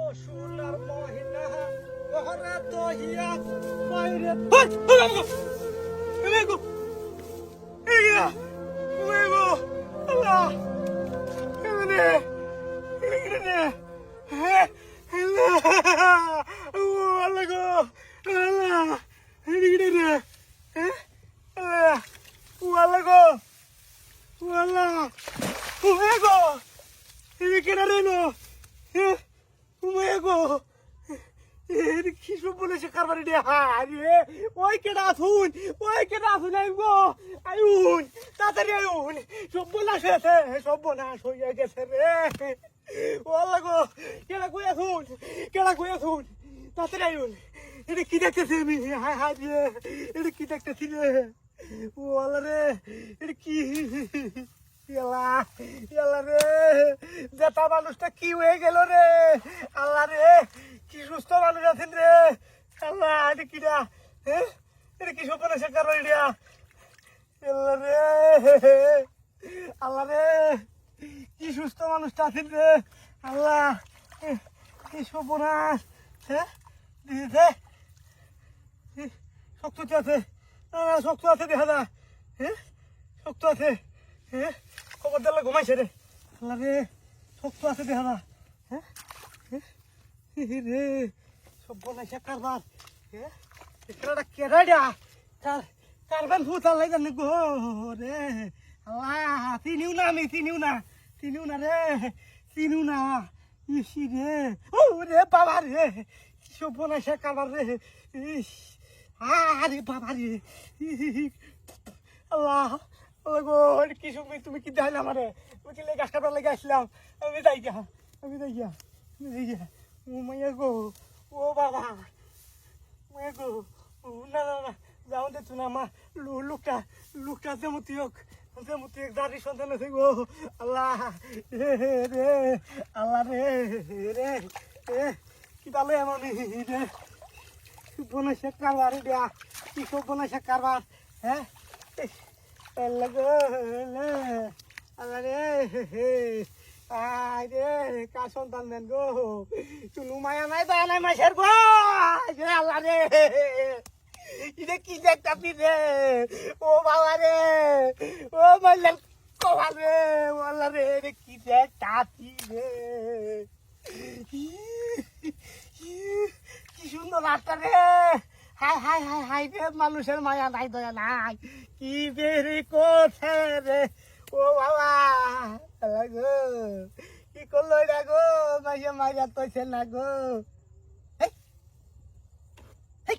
অসুলার মহিনা ওহরে দহিয়া বাইরে high high বলেছে কারবারি রে। হারে ওই কেডা আছুন? ওই কেডা আছুন? আইগো আইউন তাড়াতাড়ি আইউন সব বলাস আছে সব বনাস হয়ে গেছে রে। ও লাগো কেডা কই আছুন? কেডা কই আছুন? তাড়াতাড়ি আইউন এটা কি দেখতেছি আমি? হাই হাই রে, এটা কি দেখতেছি রে? ও আল্লাহ রে, এটা কি? এলা এলা রে জেঠা মানুষটা কি হয়ে গেল রে? আল্লাহ রে, কি সুস্থ মানুষ আছেন রে? কি রা হ্যাঁ এটা কি রে কি সুস্থ মানুষটা আছেন রে কি হ্যাঁ দিদিতে শক্ত আছে না, না, শক্ত আছে দেখা যা হ্যাঁ শক্ত আছে হ্যাঁ খবর দিলে ঘুমাইছে রে আল্লাহ শক্ত আছে দেখা যা হ্যাঁ হ্যাঁ? রে সব বনাইছে কারবার হ্যাঁ এটা কেরাডা কার কারবান ফুটাল লাই জানে গো রে আল্লাহ চিনিও না আমি চিনিও না চিনিও না রে চিনিও না ইসি রে ও রে বাবা রে কি সব বনাইছে কারবার রে ইস আরে বাবা রে আল্লাহ আল্লাহ গো এটা কি সব তুমি কি দেখাইলে আমারে তুমি কি লেগে গাছ কাটার লেগে আসলাম আমি যাই গা আমি যাই গা আমি যাই গা ও মাইয়া গো ও বাবা মাইয়া গো ও না না না যাও দে তুই না মা লু লুকটা লুকটা যেমতি হোক যেমতি হোক দাঁড়ি সন্তান গো আল্লাহ রে আল্লাহ, রে রে রে কি তাহলে এমন, রে। বনাইছে কারবার দিয়া কি সব বনাইছে কারবার হ্যাঁ আল্লাহ, রে আয় রে কা সন্তান দেন গো? চুনু মায়া নাই, দয়া নাই, মাসের গো। আল্লাহ, রে এটা কি দেখতাছি রে ও বাবা রে, ও মাল্লাল কবা রে আল্লাহ রে এটা কি দেখতাছি রে কি সুন্দর রাস্তা রে। হাই হাই হাই হাই রে, মানুষের মায়া নাই, দয়া নাই। কি বেরি করছে রে। ও বাবা কি করল এটা গো? মাইয়া মাইয়া তোছে না গো হেই, হেই।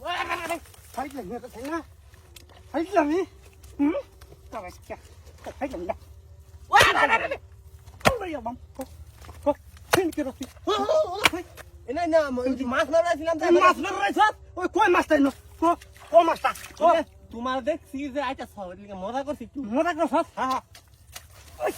উয়া এ কিরে তুই কি রাজনো Vendata. Phải là người ta thấy na. Phải là mi. Ừ. Tao phải kia. Phải là mi. Quá đây đây đây. Không bao giờ bấm. Có. Có. Xin kia rồi. এনে না মাছ মারাছিলাম তুই মাছ মার রাইছ ওই কই মাছ তাই কো কো মাছটা কো তোমার দেখছি যে আইটা মজা করছি মজা করছ হ্যাঁ ওই